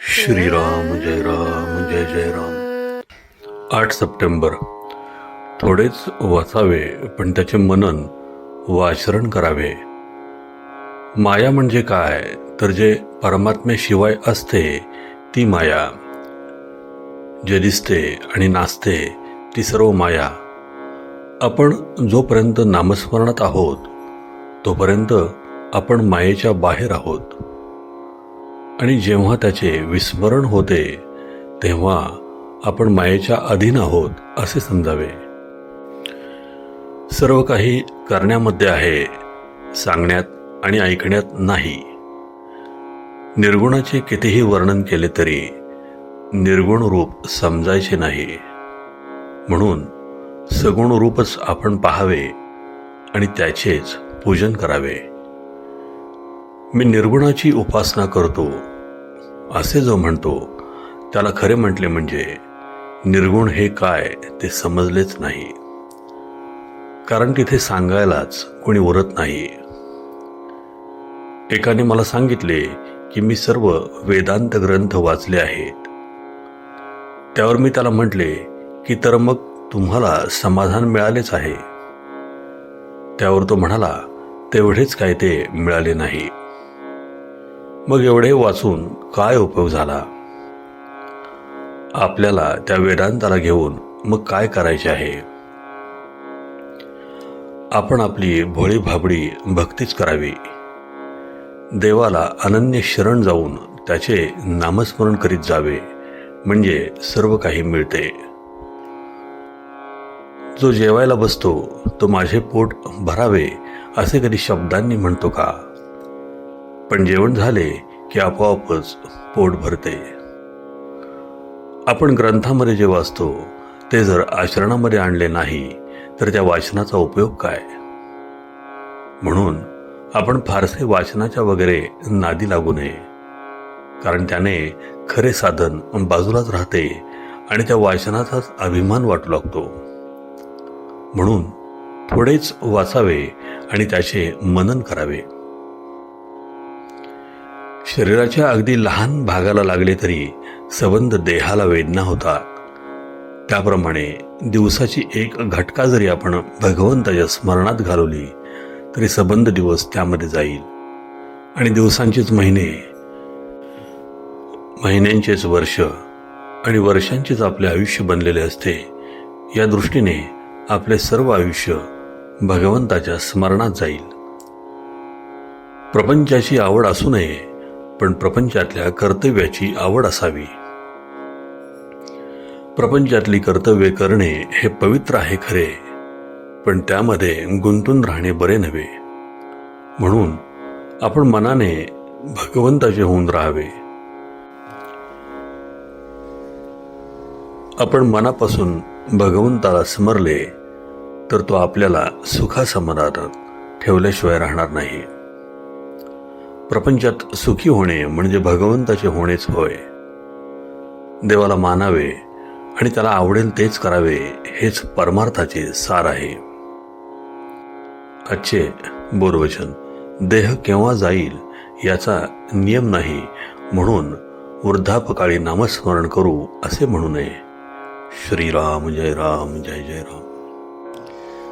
श्रीराम जय राम जय जय राम. आठ सप्टेंबर. थोडेच वाचावे पण त्याचे मनन व आचरण करावे. माया म्हणजे काय? तर जे परमात्म्याशिवाय असते ती माया. जे दिसते आणि नाचते ती सर्व माया. आपण जोपर्यंत नामस्मरणात आहोत तोपर्यंत आपण मायेच्या बाहेर आहोत. आणि जेव्हा त्याचे विस्मरण होते तेव्हा आपण मायेच्या अधीन आहोत असे समजावे. सर्व काही करण्यामध्ये आहे सांगण्यात आणि ऐकण्यात नाही. निर्गुणाचे कितीही वर्णन केले तरी निर्गुण रूप समजायचे नाही. म्हणून सगुण रूपच आपण पाहावे आणि त्याचेच पूजन करावे. मी निर्गुणाची उपासना करतो. असे जो म्हणतो त्याला खरे म्हटले म्हणजे निर्गुण हे काय ते समजलेच नाही. कारण तिथे सांगायलाच कोणी उरत नाही. एकाने मला सांगितले की मी सर्व वेदांत ग्रंथ वाचले आहेत. त्यावर मी त्याला म्हटले की तर मग तुम्हाला समाधान मिळालेच आहे. त्यावर तो म्हणाला तेवढेच काय ते मिळाले नाही. मग एवढे वाचून काय उपयोग झाला? आपल्याला त्या वेदांताला घेऊन मग काय करायचे आहे? आपण आपली भोळी भाबडी भक्तीच करावी. देवाला अनन्य शरण जाऊन त्याचे नामस्मरण करीत जावे म्हणजे सर्व काही मिळते. जो जेवायला बसतो तो माझे पोट भरावे असे कधी शब्दांनी म्हणतो का? पण जेवण झाले की आपोआपच पोट भरते. आपण ग्रंथामध्ये जे वाचतो ते जर आचरणामध्ये आणले नाही तर त्या वाचनाचा उपयोग काय? म्हणून आपण फारसे वाचनाच्या वगैरे नादी लागू नये. कारण त्याने खरे साधन बाजूलाच राहते आणि त्या वाचनाचाच अभिमान वाटू लागतो. म्हणून थोडेच वाचावे आणि त्याचे मनन करावे. शरीराच्या अगदी लहान भागाला लागले तरी सबंध देहाला वेदना होतात. त्याप्रमाणे दिवसाची एक घटका जरी आपण भगवंताच्या स्मरणात घालवली तरी सबंध दिवस त्यामध्ये जाईल. आणि दिवसांचेच महिने महिन्यांचेच वर्ष आणि वर्षांचेच आपले आयुष्य बनलेले असते या दृष्टीने आपले सर्व आयुष्य भगवंताच्या स्मरणात जाईल. प्रपंचाची आवड असू नये पण प्रपंचातल्या कर्तव्याची आवड असावी. प्रपंचातली कर्तव्ये करणे हे पवित्र आहे खरे पण त्यामध्ये गुंतून राहणे बरे नव्हे. म्हणून आपण मनाने भगवंताचे होऊन राहावे. आपण मनापासून भगवंताला स्मरले तर तो आपल्याला सुखासमाधानात ठेवल्याशिवाय राहणार नाही. प्रपंचात सुखी होणे म्हणजे भगवंताचे होणेच होय. देवाला मानावे आणि त्याला आवडेल तेच करावे हेच परमार्थाचे सार आहे. आजचे बोरवचन देह केव्हा जाईल याचा नियम नाही म्हणून वृद्धापकाळी नामस्मरण करू असे म्हणू नये. श्रीराम जय राम जय जय राम.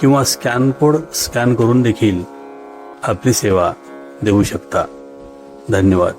किंवा स्कॅन कोड स्कॅन करून देखील आपली सेवा देऊ शकता. धन्यवाद.